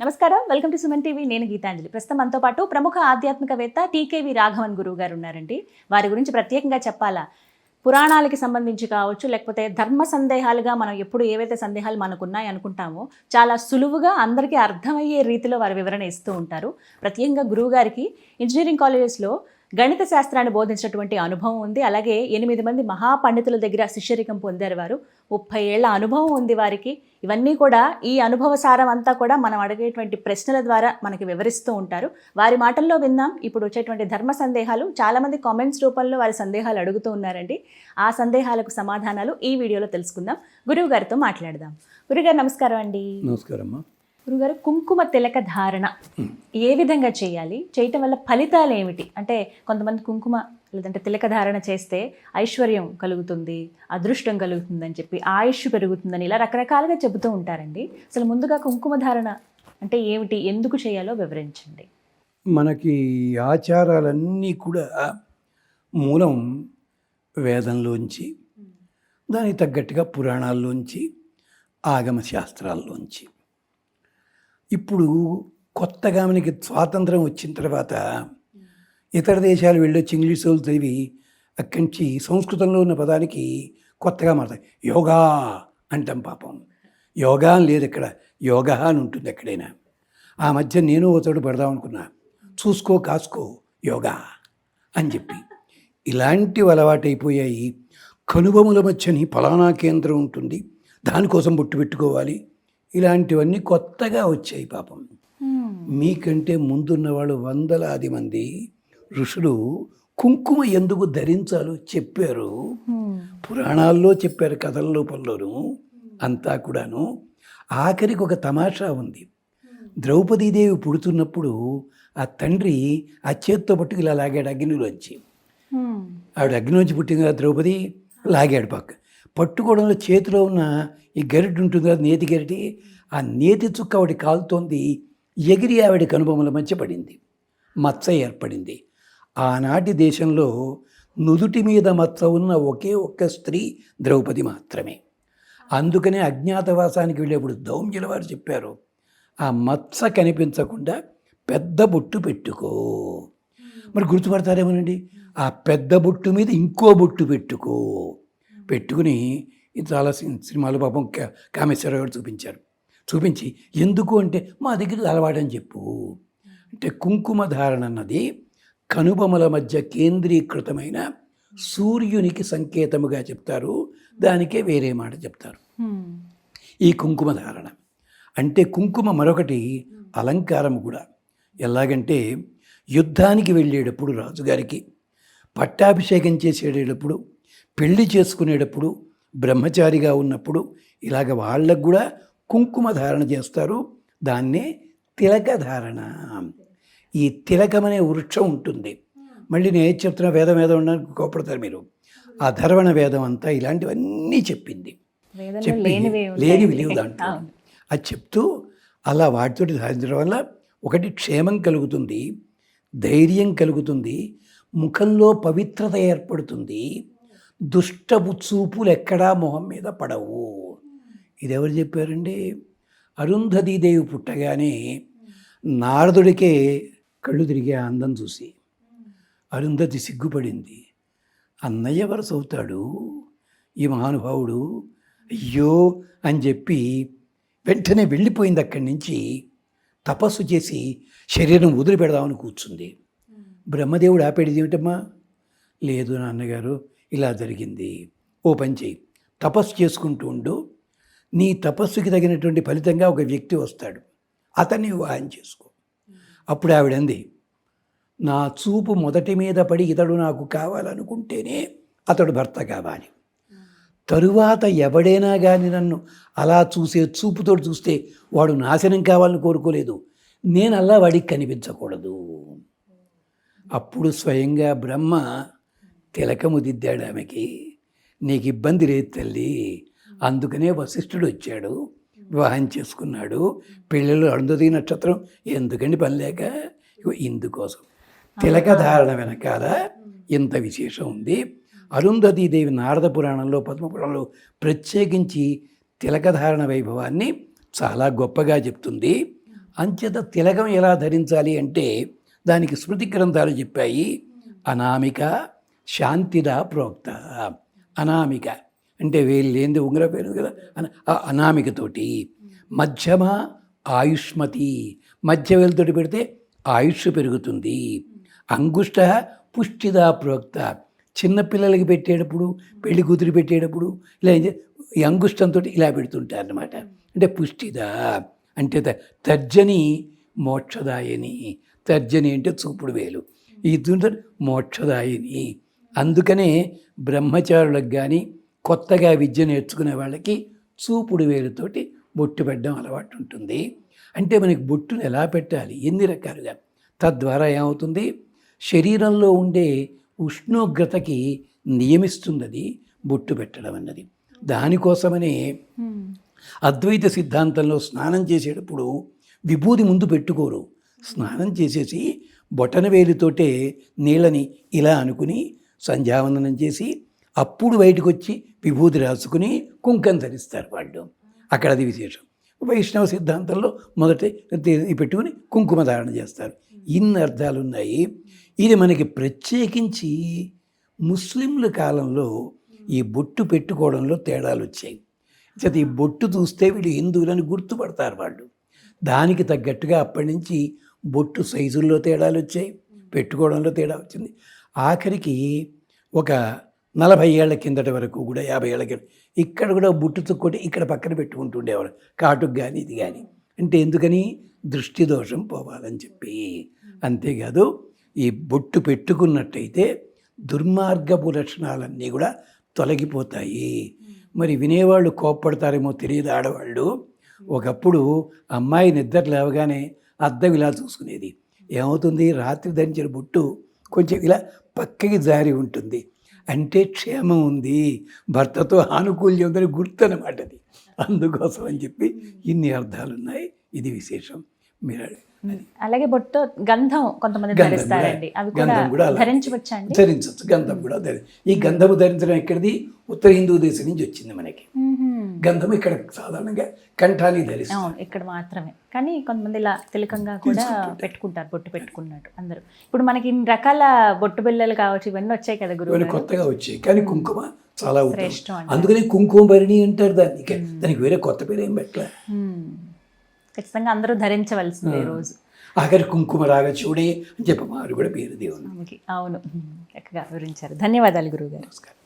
నమస్కారం. Welcome to Suman TV. నేను గీతాంజలి. ప్రస్తుతం మనతో పాటు ప్రముఖ ఆధ్యాత్మికవేత్త టీకేవి రాఘవన్ గురువు గారు ఉన్నారండి. వారి గురించి ప్రత్యేకంగా చెప్పాలా? పురాణాలకి సంబంధించి కావచ్చు లేకపోతే ధర్మ సందేహాలుగా మనం ఎప్పుడు ఏవైతే సందేహాలు మనకున్నాయి అనుకుంటామో చాలా సులువుగా అందరికీ అర్థమయ్యే రీతిలో వారి వివరణ ఇస్తూ ఉంటారు. ప్రత్యేకంగా గురువుగారికి ఇంజనీరింగ్ కాలేజెస్లో గణిత శాస్త్రాన్ని బోధించినటువంటి అనుభవం ఉంది. అలాగే ఎనిమిది మంది మహాపండితుల దగ్గర శిష్యరికం పొందారు వారు. ముప్పై ఏళ్ళ అనుభవం ఉంది వారికి. ఇవన్నీ కూడా ఈ అనుభవ సారం అంతా కూడా మనం అడిగేటువంటి ప్రశ్నల ద్వారా మనకి వివరిస్తూ ఉంటారు. వారి మాటల్లో విన్నాం. ఇప్పుడు వచ్చేటువంటి ధర్మ సందేహాలు. చాలామంది కామెంట్స్ రూపంలో వారి సందేహాలు అడుగుతూ ఉన్నారండి. ఆ సందేహాలకు సమాధానాలు ఈ వీడియోలో తెలుసుకుందాం. గురువు గారితో మాట్లాడదాం. గురుగారు నమస్కారం అండి. నమస్కారం అమ్మా. గురుగారు కుంకుమ తిలక ధారణ. ఏ విధంగా చేయాలి? చేయటం వల్ల ఫలితాలు ఏమిటి? అంటే కొంతమంది కుంకుమ లేదంటే తిలక ధారణ చేస్తే ఐశ్వర్యం కలుగుతుంది అదృష్టం కలుగుతుంది అని చెప్పి ఆయుష్ పెరుగుతుందని ఇలా రకరకాలుగా చెబుతూ ఉంటారండి. అసలు ముందుగా కుంకుమ ధారణ అంటే ఏమిటి? ఎందుకు చేయాలో వివరించండి. మనకి ఆచారాలన్నీ కూడా మూలం వేదంలోంచి దానికి తగ్గట్టుగా పురాణాల్లోంచి ఆగమ శాస్త్రాల్లోంచి ఇప్పుడు కొత్తగా మనకి స్వాతంత్రం వచ్చిన తర్వాత ఇతర దేశాలు వెళ్ళొచ్చి ఇంగ్లీష్ వాళ్ళు చదివి అక్కడి నుంచి సంస్కృతంలో ఉన్న పదానికి కొత్తగా మారుతాయి. యోగా అంటాం పాపం. యోగా అని లేదు ఇక్కడ. యోగా అని ఉంటుంది ఎక్కడైనా. ఆ మధ్య నేను ఓ చోట పెడదాం అనుకున్నా. చూసుకో కాసుకో యోగా అని చెప్పి. ఇలాంటివి అలవాటైపోయాయి. కనుబొమ్మల మధ్యని ఫలానా కేంద్రం ఉంటుంది. దానికోసం బొట్టు పెట్టుకోవాలి. ఇలాంటివన్నీ కొత్తగా వచ్చాయి పాపం. మీకంటే ముందున్న వాళ్ళు వందలాది మంది ఋషులు కుంకుమ ఎందుకు ధరించాలో చెప్పారు. పురాణాల్లో చెప్పారు కథల రూపంలోనూ అంతా కూడాను. ఆఖరికి ఒక తమాషా ఉంది. ద్రౌపదీదేవి పుడుతున్నప్పుడు ఆ తండ్రి ఆ చేత్తో పట్టుకు ఇలా లాగాడు అగ్నిలోంచి. ఆవిడ అగ్నిలోంచి పుట్టింది కదా ద్రౌపది లాగాడు పక్క పట్టుకోవడంలో చేతిలో ఉన్న ఈ గరిటె ఉంటుంది కదా నేతి గరిటి. ఆ నేతి చుక్క ఆవిడ కాలుతోంది. ఎగిరి ఆవిడ కనుబొమ్మల మధ్య పడింది మచ్చ ఏర్పడింది. ఆనాటి దేశంలో నుదుటి మీద మచ్చ ఉన్న ఒకే ఒక్క స్త్రీ ద్రౌపది మాత్రమే. అందుకనే అజ్ఞాతవాసానికి వెళ్ళేప్పుడు దౌమ్యుల వారు చెప్పారు ఆ మచ్చ కనిపించకుండా పెద్ద బొట్టు పెట్టుకో. మరి గుర్తుపడతారేమోనండి? ఆ పెద్ద బొట్టు మీద ఇంకో బొట్టు పెట్టుకో. పెట్టుకుని చాలా సిన్- సినిమాలు పాపం కామేశ్వరరావు గారు చూపించారు. చూపించి ఎందుకు అంటే మా దగ్గర అలవాటని చెప్పు. అంటే కుంకుమ ధారణ అన్నది కనుబొమల మధ్య కేంద్రీకృతమైన సూర్యునికి సంకేతముగా చెప్తారు. దానికే వేరే మాట చెప్తారు. ఈ కుంకుమ ధారణ. అంటే కుంకుమ మరొకటి అలంకారం కూడా. ఎలాగంటే యుద్ధానికి వెళ్ళేటప్పుడు రాజుగారికి పట్టాభిషేకం చేసేటప్పుడు పెళ్ళి చేసుకునేటప్పుడు బ్రహ్మచారిగా ఉన్నప్పుడు ఇలాగ వాళ్ళకు కూడా కుంకుమ ధారణ చేస్తారు. దాన్నే తిలక ధారణ. ఈ తిలకం అనే వృక్షం ఉంటుంది. మళ్ళీ నేను ఏది చెప్తున్నా వేదం వేదం ఉండడానికి కోపడతారు మీరు. అధర్వణ వేదం అంతా ఇలాంటివన్నీ చెప్పింది. చెప్పి లేనివే ఉంటాయి. లేనివి లేవు దాంట్లో. అది చెప్తూ అలా వాటితోటి సాధించడం వల్ల ఒకటి క్షేమం కలుగుతుంది ధైర్యం కలుగుతుంది ముఖంలో పవిత్రత ఏర్పడుతుంది. దుష్టపు చూపులు ఎక్కడా మొహం మీద పడవు. ఇది ఎవరు చెప్పారండి? అరుంధతీదేవి పుట్టగానే నారదుడికే కళ్ళు తిరిగే అందం చూసి అరుంధతి సిగ్గుపడింది. అన్నయ్య వరస అవుతాడు ఈ మహానుభావుడు? అయ్యో అని చెప్పి వెంటనే వెళ్ళిపోయింది అక్కడి నుంచి తపస్సు చేసి శరీరం వదిలిపెడదామని కూర్చుంది. బ్రహ్మదేవుడు ఆపేది ఏమిటమ్మా? లేదు నాన్నగారు ఇలా జరిగింది. ఓ పంచి చేయి తపస్సు చేసుకుంటూ ఉండు. నీ తపస్సుకి తగినటువంటి ఫలితంగా ఒక వ్యక్తి వస్తాడు. అతన్ని వివాహం చేసుకో. అప్పుడు ఆవిడంది నా చూపు మొదటి మీద పడి ఇతడు నాకు కావాలనుకుంటేనే అతడు భర్త కావాలి. తరువాత ఎవడైనా కానీ నన్ను అలా చూసే చూపుతో చూస్తే వాడు నాశనం కావాలని కోరుకోలేదు. నేను అలా వాడికి కనిపించకూడదు. అప్పుడు స్వయంగా బ్రహ్మ తిలకము దిద్దాడు ఆమెకి. నీకు ఇబ్బంది లేదు తల్లి. అందుకనే వశిష్ఠుడు వచ్చాడు. వివాహం చేసుకున్నాడు. పెళ్ళిలో అరుంధతి నక్షత్రం. ఎందుకండి పని లేక ఇగో ఇందుకోసం. తిలక ధారణ వెనకాల ఇంత విశేషం ఉంది. అరుంధతీదేవి నారద పురాణంలో పద్మపురాణంలో ప్రత్యేకించి తిలకధారణ వైభవాన్ని చాలా గొప్పగా చెప్తుంది. అంచేత తిలకం ఎలా ధరించాలి అంటే దానికి స్మృతి గ్రంథాలు చెప్పాయి. అనామిక శాంతిదా ప్రోక్త అనామిక. అంటే వేలు లేనిది ఉంగర పేరు కదా అని ఆ అనామికతోటి మధ్యమ ఆయుష్మతి. మధ్య వేలుతోటి పెడితే ఆయుష్ పెరుగుతుంది. అంగుష్ట పుష్టిదా ప్రోక్త. చిన్నపిల్లలకి పెట్టేటప్పుడు పెళ్ళి కూతురు పెట్టేటప్పుడు ఇలా ఈ అంగుష్టంతో ఇలా పెడుతుంటారు అనమాట అంటే పుష్టిదా అంటే తర్జని మోక్షదాయని. తర్జని అంటే చూపుడు వేలు. ఇది దుంత మోక్షదాయని. అందుకనే బ్రహ్మచారులకు కానీ కొత్తగా విద్య నేర్చుకునే వాళ్ళకి చూపుడు వేలుతోటి బొట్టు పెట్టడం అలవాటు ఉంటుంది అంటే మనకి బొట్టును ఎలా పెట్టాలి? ఎన్ని రకాలుగా? తద్వారా ఏమవుతుంది? శరీరంలో ఉండే ఉష్ణోగ్రతకి నియమిస్తుంది అది బొట్టు పెట్టడం అన్నది. దానికోసమనే. అద్వైత సిద్ధాంతంలో స్నానం చేసేటప్పుడు విభూది ముందు పెట్టుకోరు. స్నానం చేసేసి బొటన వేలితోటే నీళ్ళని ఇలా అనుకుని సంధ్యావందనం చేసి అప్పుడు బయటకు వచ్చి విభూది రాసుకుని కుంకం ధరిస్తారు వాళ్ళు. అక్కడ అది విశేషం. వైష్ణవ సిద్ధాంతంలో మొదట పెట్టుకుని కుంకుమ ధారణ చేస్తారు. ఇన్ని అర్థాలు ఉన్నాయి. ఇది మనకి ప్రత్యేకించి ముస్లింల కాలంలో ఈ బొట్టు పెట్టుకోవడంలో తేడాలు వచ్చాయి. చేత ఈ బొట్టు చూస్తే వీళ్ళు హిందువులని గుర్తుపడతారు వాళ్ళు. దానికి తగ్గట్టుగా అప్పటి నుంచి బొట్టు సైజుల్లో తేడాలు వచ్చాయి. పెట్టుకోవడంలో తేడా వచ్చింది. ఆఖరికి ఒక నలభై ఏళ్ళ కిందట వరకు కూడా యాభై ఏళ్ళ కింద ఇక్కడ కూడా బుట్టు తుక్కొట్టి ఇక్కడ పక్కన పెట్టుకుంటుండేవారు కాటుకు కానీ ఇది కానీ అంటే ఎందుకని? దృష్టి దోషం పోవాలని చెప్పి. అంతేకాదు ఈ బొట్టు పెట్టుకున్నట్టయితే దుర్మార్గపు లక్షణాలన్నీ కూడా తొలగిపోతాయి. మరి వినేవాళ్ళు కోప్పడతారేమో తెలియదు ఆడవాళ్ళు. ఒకప్పుడు అమ్మాయి నిద్ర లేవగానే అద్దం ఇలా చూసుకునేది. ఏమవుతుంది? రాత్రి ధరించిన బొట్టు కొంచెం ఇలా పక్కకి జారి ఉంటుంది. అంటే క్షేమం ఉంది. భర్తతో ఆనుకూల్యం ఉందని గుర్తు అనమాట అది. అందుకోసం అని చెప్పి ఇన్ని అర్థాలు ఉన్నాయి ఇది విశేషం. మీరు అలాగే బొట్టు గంధం కొంతమంది ధరిస్తారండి. అవి గంధం కూడా. ధరించవచ్చా ధరించవచ్చు. గంధం కూడా ధరి ఈ గంధము ధరించడం ఎక్కడిది? ఉత్తర హిందూ దేశం నుంచి వచ్చింది మనకి. గంధం ఇక్కడ సాధారణంగా కంఠాన్ని ధరిస్తాం అవును ఇక్కడ మాత్రమే. కానీ కొంతమంది ఇలా తిలకంగా కూడా పెట్టుకుంటారు బొట్టు పెట్టుకున్నట్టు అందరూ. ఇప్పుడు మనకి ఇన్ని రకాల బొట్టు బిళ్ళలు కావచ్చు ఇవన్నీ వచ్చాయి కదా గురువు కొత్తగా వచ్చాయి కానీ కుంకుమ చాలా అందుకని కుంకుమ భరిణి అంటారు దాన్ని. దానికి వేరే కొత్త పేరు ఏం పెట్టలే. ఖచ్చితంగా అందరూ ధరించవలసిందే రోజు. ఆఖరి కుంకుమ రాగా చూడే అని చెప్పి వారు కూడా పేరు ఆమెకి అవును. చక్కగా వివరించారు. ధన్యవాదాలు గురువు గారు. నమస్కారం.